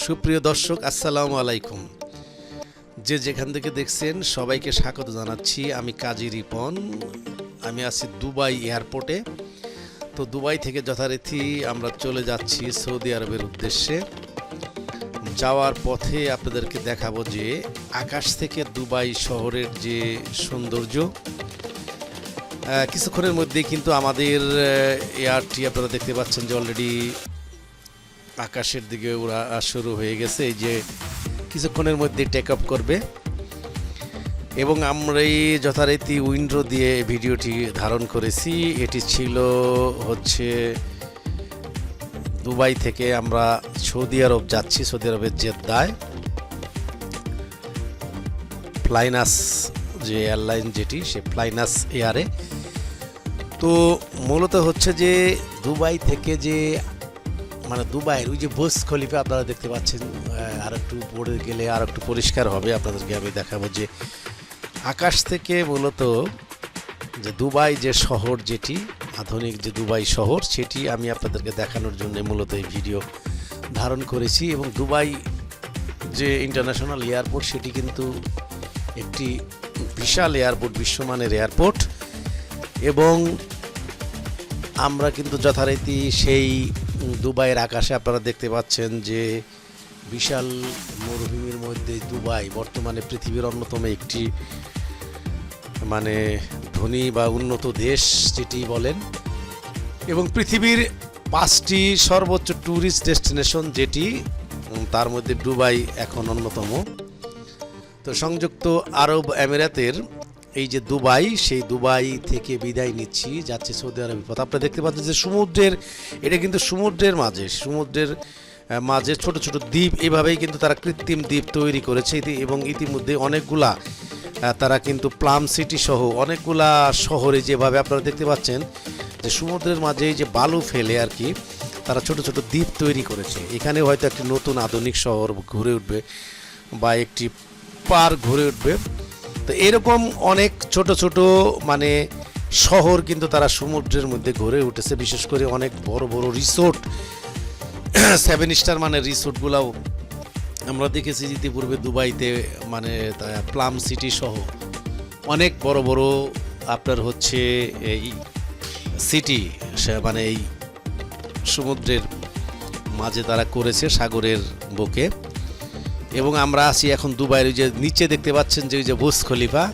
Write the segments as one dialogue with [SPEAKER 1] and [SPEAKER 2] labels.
[SPEAKER 1] সুপ্রিয় দর্শক, আসসালামু আলাইকুম। যে যেখান থেকে দেখছেন, সবাইকে স্বাগত জানাচ্ছি। আমি কাজী রিপন। আমি আছি দুবাই এয়ারপোর্টে। তো দুবাই থেকে যথারীতি আমরা চলে যাচ্ছি সৌদি আরবের উদ্দেশ্যে। যাওয়ার পথে আপনাদেরকে দেখাবো যে আকাশ থেকে দুবাই শহরের যে সৌন্দর্য কিছুক্ষণের মধ্যেই কিন্তু আমাদের এয়ারটি আপনারা দেখতে পাচ্ছেন যে অলরেডি আকাশের দিকে ওরা শুরু হয়ে গেছে, এই যে কিছুক্ষণের মধ্যে টেক আপ করবে। এবং আমরা যথারীতি উইন্ডো দিয়ে ভিডিওটি ধারণ করেছি। এটি ছিল হচ্ছে দুবাই থেকে আমরা সৌদি আরব যাচ্ছি, সৌদি আরবের জেদ্দায়। ফ্লাইনাস যে এয়ারলাইন যেটি, সে ফ্লাইনাস এয়ারে। তো মূলত হচ্ছে যে দুবাই থেকে যে মানে দুবাইয়ের ওই যে বোস খলিফা আপনারা দেখতে পাচ্ছেন আর একটু পড়ে গেলে আর একটু পরিষ্কার হবে, আপনাদেরকে আমি দেখাবো যে আকাশ থেকে মূলত যে দুবাই যে শহর যেটি, আধুনিক যে দুবাই শহর, সেটি আমি আপনাদেরকে দেখানোর জন্য মূলত এই ভিডিও ধারণ করেছি এবং দুবাই যে ইন্টারন্যাশনাল এয়ারপোর্ট সেটি কিন্তু একটি বিশাল এয়ারপোর্ট বিশ্বমানের এয়ারপোর্ট এবং আমরা কিন্তু যথারীতি সেই দুবাইয়ের আকাশে আপনারা দেখতে পাচ্ছেন যে বিশাল মরুভূমির মধ্যে দুবাই বর্তমানে পৃথিবীর অন্যতম একটি মানে ধনী বা উন্নত দেশ, যেটি বলেন। এবং পৃথিবীর পাঁচটি সর্বোচ্চ ট্যুরিস্ট ডেস্টিনেশন যেটি তার মধ্যে দুবাই এখন অন্যতম। তো সংযুক্ত আরব আমিরাতের এই যে দুবাই, সেই দুবাই থেকে বিদায় নিচ্ছি, যাচ্ছে সৌদি আরবের পথ। আপনারা দেখতে পাচ্ছেন যে সমুদ্রের, এটা কিন্তু সমুদ্রের মাঝে সমুদ্রের মাঝে ছোট ছোট দ্বীপ, এভাবেই কিন্তু তারা কৃত্রিম দ্বীপ তৈরি করেছে। এবং ইতিমধ্যে অনেকগুলা তারা কিন্তু প্লাম সিটি সহ অনেকগুলা শহরে যেভাবে আপনারা দেখতে পাচ্ছেন যে সমুদ্রের মাঝে যে বালু ফেলে আর কি, তারা ছোট ছোট দ্বীপ তৈরি করেছে। এখানে হয়তো একটি নতুন আধুনিক শহর ঘুরে উঠবে বা একটি পার্ক ঘুরে উঠবে। তো এরকম অনেক ছোট ছোট মানে শহর কিন্তু তারা সমুদ্রের মধ্যে গড়ে উঠেছে। বিশেষ করে অনেক বড় বড় রিসোর্ট সেভেন স্টার মানে রিসোর্টগুলাও আমরা দেখেছি ইতিপূর্বে দুবাইতে মানে প্লাম সিটি সহ অনেক বড় বড় আপনার হচ্ছে এই সিটি মানে এই সমুদ্রের মাঝে তারা করেছে সাগরের বুকে। এবং আমরা আছি এখন দুবাইয়ের ওই যে নিচে দেখতে পাচ্ছেন যে ওই যে বুস খলিফা।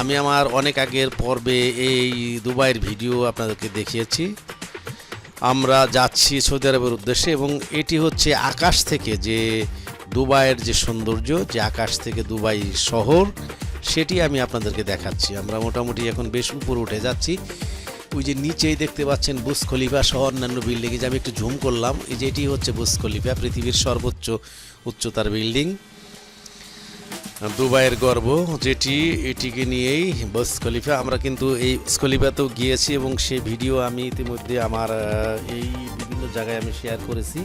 [SPEAKER 1] আমি আমার অনেক আগের পর্বে এই দুবাইয়ের ভিডিও আপনাদেরকে দেখিয়েছি। আমরা যাচ্ছি সৌদি আরবের উদ্দেশ্যে এবং এটি হচ্ছে আকাশ থেকে যে দুবাইয়ের যে সৌন্দর্য, যে আকাশ থেকে দুবাই শহর, সেটি আমি আপনাদেরকে দেখাচ্ছি। আমরা মোটামুটি এখন বেশ উপরে উঠে যাচ্ছি। ওই যে নিচেই দেখতে পাচ্ছেন বুস খলিফা সহ অন্যান্য বিল্ডিং যে আমি একটু ঝুম করলাম, এই যে এটি হচ্ছে বুস খলিফা, পৃথিবীর সর্বোচ্চ উচ্চতার বিল্ডিং দুবাইয়ের গর্ব, যেটি, এটিকে নিয়েই বুস খলিফা। আমরা কিন্তু এই খলিফাতেও গিয়েছি এবং সে ভিডিও আমি ইতিমধ্যে আমার এই বিভিন্ন জায়গায় আমি শেয়ার করেছি।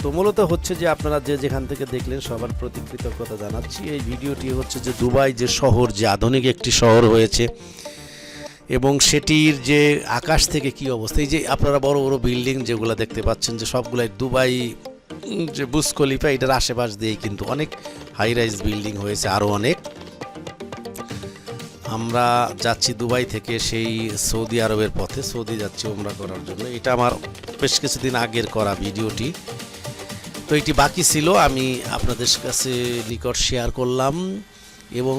[SPEAKER 1] তো মূলত হচ্ছে যে আপনারা যে যেখান থেকে দেখলেন সবার প্রতি কৃতজ্ঞতা জানাচ্ছি। এই ভিডিওটি হচ্ছে যে দুবাই যে শহর, যে আধুনিক একটি শহর হয়েছে এবং সেটির যে আকাশ থেকে কি অবস্থা, এই যে আপনারা বড় বড় বিল্ডিং যেগুলো দেখতে পাচ্ছেন, যে সবগুলাই দুবাই যে বুস খলিফা, এটার আশেপাশ দিয়েই কিন্তু অনেক হাই রাইজ বিল্ডিং হয়েছে আরও অনেক। আমরা যাচ্ছি দুবাই থেকে সেই সৌদি আরবের পথে, সৌদি যাচ্ছি ওমরা করার জন্য। এটা আমার বেশ কিছুদিন আগের করা ভিডিওটি। তো এটি বাকি ছিল, আমি আপনাদের কাছে নিকট শেয়ার করলাম। এবং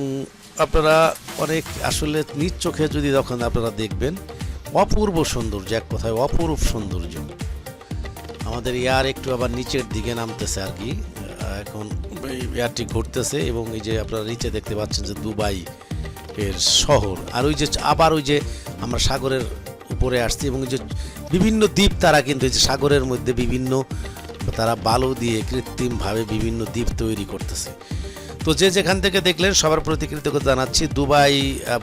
[SPEAKER 1] আপনারা অনেক আসলে নিজ চোখে যদি তখন আপনারা দেখবেন, অপূর্ব সৌন্দর্য, এক কথায় অপরূপ সৌন্দর্য। আমাদের এয়ার একটু আবার নিচের দিকে নামতেছে আর কি। এখন এয়ারটি ঘুরতেছে এবং এই যে আপনারা নিচে দেখতে পাচ্ছেন যে দুবাই এর শহর। আর ওই যে আবার ওই যে আমরা সাগরের উপরে আসছি এবং যে বিভিন্ন দ্বীপ তারা কিন্তু এই যে সাগরের মধ্যে বিভিন্ন তারা বালু দিয়ে কৃত্রিমভাবে বিভিন্ন দ্বীপ তৈরি করতেছে। তো যে যেখান থেকে দেখলেন সবার প্রতি কৃতজ্ঞতা জানাচ্ছি। দুবাই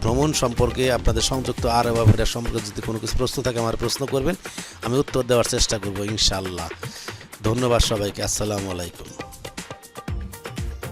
[SPEAKER 1] ভ্রমণ সম্পর্কে আপনাদের সংযুক্ত আরব আমিরাত সম্পর্কে যদি কোনো কিছু প্রশ্ন থাকে, আমার প্রশ্ন করবেন, আমি উত্তর দেওয়ার চেষ্টা করব ইনশাল্লাহ ধন্যবাদ সবাইকে, আসসালামু আলাইকুম।